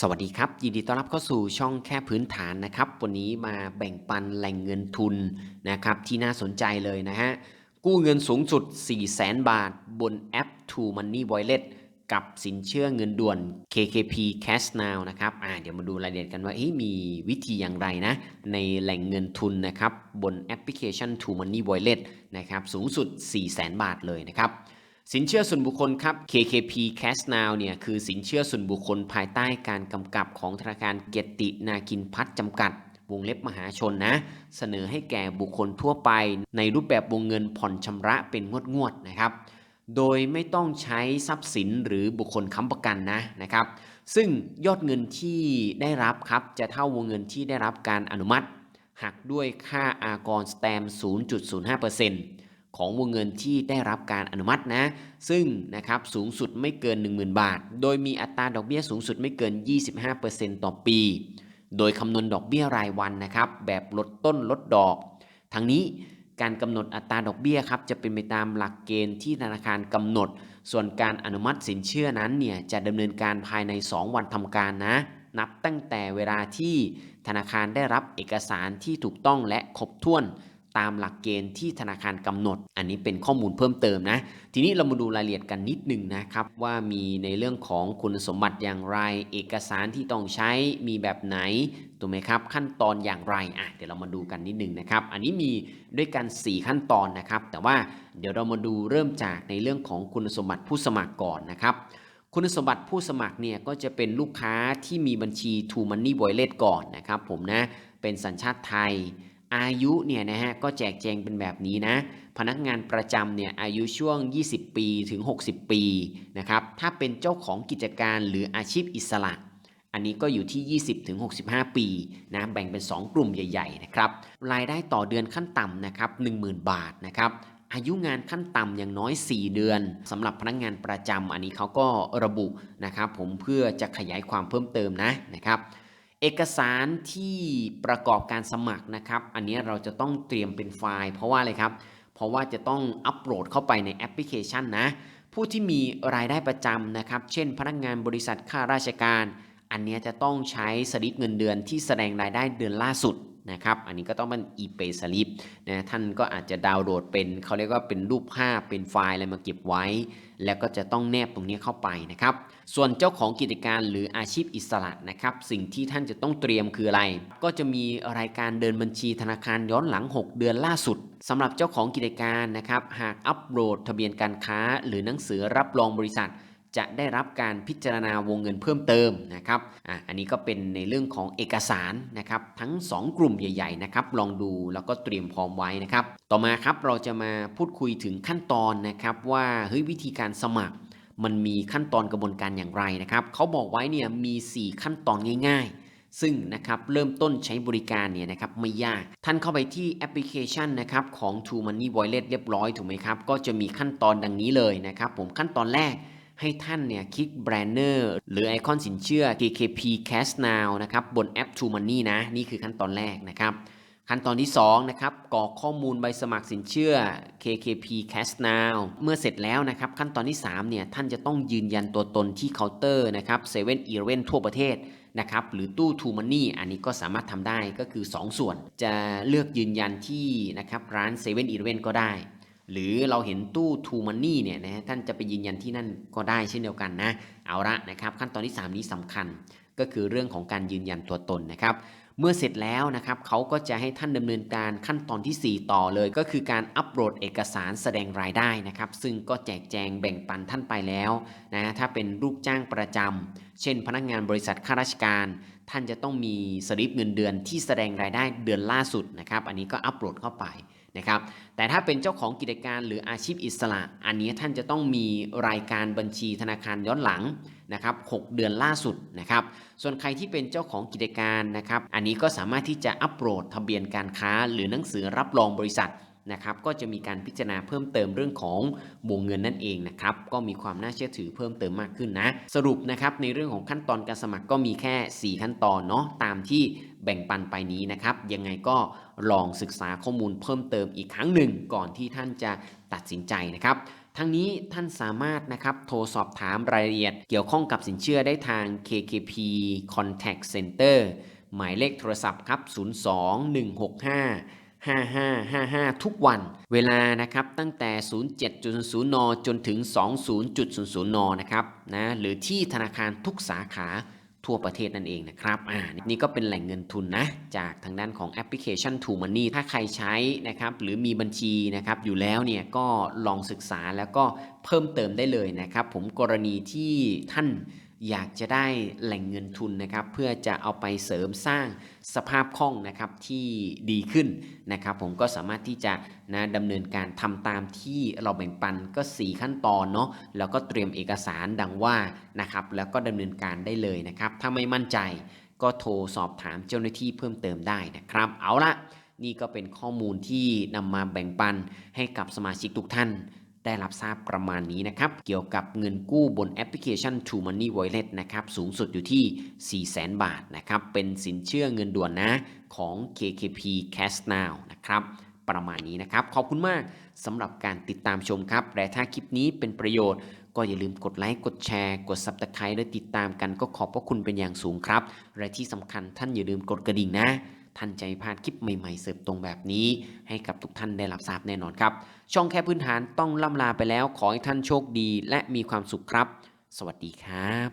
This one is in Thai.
สวัสดีครับ ยินดีต้อนรับเข้าสู่ช่องแค่พื้นฐานนะครับ วันนี้มาแบ่งปันแหล่งเงินทุนนะครับที่น่าสนใจเลยนะฮะ กู้เงินสูงสุด 4 0 0แสนบาท บนแอป True Money Wallet กับสินเชื่อเงินด่วน KKP Cash Now นะครับอ่าเดี๋ยวมาดูรายละเอียดกันว่าเฮ้ยมีวิธีอย่างไรนะ ในแหล่งเงินทุนนะครับ บนแอปพลิเคชัน True Money Wallet นะครับสูงสุด 4 0 0แสนบาทเลยนะครับ สินเชื่อส่วนบุคคลครับ KKP Cash Now เนี่ยคือสินเชื่อส่วนบุคคลภายใต้การกำกับของธนาคารเกียรตินาคินพัฒน์จำกัด วงเล็บมหาชนนะ เสนอให้แก่บุคคลทั่วไป ในรูปแบบวงเงินผ่อนชำระเป็นงวดๆนะครับ โดยไม่ต้องใช้ทรัพย์สินหรือบุคคลค้ำประกันนะนะครับ ซึ่งยอดเงินที่ได้รับครับจะเท่าวงเงินที่ได้รับการอนุมัติ หักด้วยค่าอากรสแตม 0.05% ของวงเงินที่ได้รับการอนุมัตินะ ซึ่งนะครับสูงสุดไม่เกิน 10,000 บาท โดยมีอัตราดอกเบี้ยสูงสุดไม่เกิน 25%ต่อปี โดยคำนวณดอกเบี้ยรายวันนะครับ แบบลดต้นลดดอก ทั้งนี้การกำหนดอัตราดอกเบี้ยครับจะเป็นไปตามหลักเกณฑ์ที่ธนาคารกำหนด ส่วนการอนุมัติสินเชื่อนั้นเนี่ยจะดำเนินการภายใน 2 วันทำการนะ นับตั้งแต่เวลาที่ธนาคารได้รับเอกสารที่ถูกต้องและครบถ้วน ตามหลักเกณฑ์ที่ธนาคารกำหนด อันนี้เป็นข้อมูลเพิ่มเติมนะ ทีนี้เรามาดูรายละเอียดกันนิดนึงนะครับว่ามีในเรื่องของคุณสมบัติอย่างไร เอกสารที่ต้องใช้มีแบบไหนถูกไหมครับขั้นตอนอย่างไรอะเดี๋ยวเรามาดูกันนิดนึงนะครับ อันนี้มีด้วยกัน 4 ขั้นตอนนะครับ แต่ว่าเดี๋ยวเรามาดูเริ่มจากในเรื่องของคุณสมบัติผู้สมัครก่อนนะครับคุณสมบัติผู้สมัครเนี่ยก็จะเป็นลูกค้าที่มีบัญชี True Money Wallet ก่อนนะครับผมนะ เป็นสัญชาติไทย อายุเนี่ยนะฮะก็แจกแจงเป็นแบบนี้นะ พนักงานประจำเนี่ยอายุช่วง 20 ปีถึง 60 ปีนะครับถ้าเป็นเจ้าของกิจการหรืออาชีพอิสระ อันนี้ก็อยู่ที่ 20ถึง65 ปีนะแบ่งเป็น 2 กลุ่มใหญ่ๆนะครับรายได้ต่อเดือนขั้นต่ำนะครับ10,000 บาทนะครับอายุงานขั้นต่ำอย่างน้อย 4 เดือนสำหรับพนักงานประจำอันนี้เขาก็ระบุนะครับผมเพื่อจะขยายความเพิ่มเติมนะนะครับ เอกสารที่ประกอบการสมัครนะครับ อันนี้เราจะต้องเตรียมเป็นไฟล์ เพราะว่าอะไรครับ เพราะว่าจะต้องอัปโหลดเข้าไปในแอปพลิเคชันนะ ผู้ที่มีรายได้ประจำนะครับ เช่น พนักงานบริษัทข้าราชการ อันนี้จะต้องใช้สลิปเงินเดือนที่แสดงรายได้เดือนล่าสุด นะครับ อันนี้ก็ต้องเป็น e-pay slip นะท่านก็อาจจะดาวน์โหลดเป็นเขาเรียกว่าเป็นรูปภาพเป็นไฟล์อะไรมาเก็บไว้ แล้วก็จะต้องแนบตรงนี้เข้าไปนะครับ ส่วนเจ้าของกิจการหรืออาชีพอิสระนะครับ สิ่งที่ท่านจะต้องเตรียมคืออะไร ก็จะมีรายการเดินบัญชีธนาคารย้อนหลัง 6 เดือนล่าสุดสำหรับเจ้าของกิจการนะครับ หากอัปโหลดทะเบียนการค้า หรือหนังสือรับรองบริษัท จะได้รับการพิจารณาวงเงินเพิ่มเติมนะครับอะอันนี้ก็เป็นในเรื่องของเอกสารนะครับทั้ง 2 กลุ่มใหญ่ ๆ นะครับ ลองดูแล้วก็เตรียมพร้อมไว้นะครับ ต่อมาครับเราจะมาพูดคุยถึงขั้นตอนนะครับว่าเฮ้ยวิธีการสมัคร มันมีขั้นตอนกระบวนการอย่างไรนะครับเขาบอกไว้เนี่ยมี 4 ขั้นตอนง่าย ๆซึ่งนะครับเริ่มต้นใช้บริการเนี่ยนะครับไม่ยาก ท่านเข้าไปที่แอปพลิเคชันนะครับของ True Money Wallet เรียบร้อยถูกไหมครับ ก็จะมีขั้นตอนดังนี้เลยนะครับผมขั้นตอนแรก ให้ท่านเนี่ยคลิกแบรนเนอร์หรือไอคอนสินเชื่อ KKP Cash Now นะครับบนแอป True Money นะ นี่คือขั้นตอนแรกนะครับ ขั้นตอนที่2นะครับกรอกข้อมูลใบสมัครสินเชื่อ KKP Cash Now เมื่อเสร็จแล้วนะครับ ขั้นตอนที่3เนี่ยท่านจะต้องยืนยันตัวตนที่เคาน์เตอร์นะครับ7 e เ e ่ e อทั่วประเทศนะครับหรือตู้ True Money อันนี้ก็สามารถทำได้ก็คือ 2 ส่วน จะเลือกยืนยันที่นะครับร้าน7 e เ e ่ e อก็ได้ หรือเราเห็นตู้ True Money เนี่ยนะท่านจะไปยืนยันที่นั่นก็ได้เช่นเดียวกันนะ เอาละนะครับ ขั้นตอนที่ 3 นี้สำคัญก็คือเรื่องของการยืนยันตัวตนนะครับ เมื่อเสร็จแล้วนะครับเขาก็จะให้ท่านดำเนินการขั้นตอนที่ 4 ต่อเลย ก็คือการอัปโหลดเอกสารแสดงรายได้นะครับ ซึ่งก็แจกแจงแบ่งปันท่านไปแล้วนะถ้าเป็นลูกจ้างประจำเช่น พนักงานบริษัทข้าราชการ ท่านจะต้องมีสลิปเงินเดือนที่แสดงรายได้เดือนล่าสุดนะครับ อันนี้ก็อัปโหลดเข้าไป นะครับแต่ถ้าเป็นเจ้าของกิจการหรืออาชีพอิสระ อันนี้ท่านจะต้องมีรายการบัญชีธนาคารย้อนหลังนะครับ6เดือนล่าสุดนะครับส่วนใครที่เป็นเจ้าของกิจการนะครับอันนี้ก็สามารถที่จะอัปโหลดทะเบียนการค้า หรือหนังสือรับรองบริษัท นะครับก็จะมีการพิจารณาเพิ่มเติมเรื่องของวงเงินนั่นเองนะครับก็มีความน่าเชื่อถือเพิ่มเติมมากขึ้นนะสรุปนะครับในเรื่องของขั้นตอนการสมัครก็มีแค่ 4 ขั้นตอนเนาะตามที่แบ่งปันไปนี้นะครับยังไงก็ลองศึกษาข้อมูลเพิ่มเติมอีกครั้งหนึ่งก่อนที่ท่านจะตัดสินใจนะครับทั้งนี้ท่านสามารถนะครับโทรสอบถามรายละเอียด เกี่ยวข้องกับสินเชื่อได้ทาง KKP Contact Center หมายเลขโทรศัพท์ครับ 02 165 5555 ทุกวัน เวลานะครับตั้งแต่ 07.00 น จนถึง 20.00 น นะครับนะหรือที่ธนาคารทุกสาขาทั่วประเทศนั่นเองนะครับ อ่า นี่ก็เป็นแหล่งเงินทุนนะ จากทางด้านของแอปพลิเคชัน True Money ถ้าใครใช้นะครับ หรือมีบัญชีนะครับ อยู่แล้วเนี่ย ก็ลองศึกษาแล้วก็เพิ่มเติมได้เลยนะครับ ผมกรณีที่ท่าน อยากจะได้แหล่งเงินทุนนะครับเพื่อจะเอาไปเสริมสร้างสภาพคล่องนะครับที่ดีขึ้นนะครับผมก็สามารถที่จะนะดำเนินการทำตามที่เราแบ่งปันก็ 4 ขั้นตอนเนาะแล้วก็เตรียมเอกสารดังว่านะครับแล้วก็ดำเนินการได้เลยนะครับถ้าไม่มั่นใจก็โทรสอบถามเจ้าหน้าที่เพิ่มเติมได้นะครับ เอาละนี่ก็เป็นข้อมูลที่นำมาแบ่งปันให้กับสมาชิกทุกท่าน ได้รับทราบประมาณนี้นะครับ เกี่ยวกับเงินกู้บนแอปพลิเคชัน True Money Wallet นะครับสูงสุดอยู่ที่ 400,000บาทนะครับเป็นสินเชื่อเงินด่วนนะของ KKP Cash Now นะครับประมาณนี้นะครับ ขอบคุณมากสำหรับการติดตามชมครับ และถ้าคลิปนี้เป็นประโยชน์ ก็อย่าลืมกดไลค์ กดแชร์ กด Subscribe และติดตามกันก็ขอบพระคุณเป็นอย่างสูงครับ และที่สำคัญท่านอย่าลืมกดกระดิ่งนะ ท่านจพลาดคลิปใหม่ๆเสิร์ฟตรงแบบนี้ ให้กับทุกท่านได้รับทราบแน่นอนครับ ช่องแค่พื้นฐานต้องล่ำลาไปแล้ว ขอให้ท่านโชคดีและมีความสุขครับ สวัสดีครับ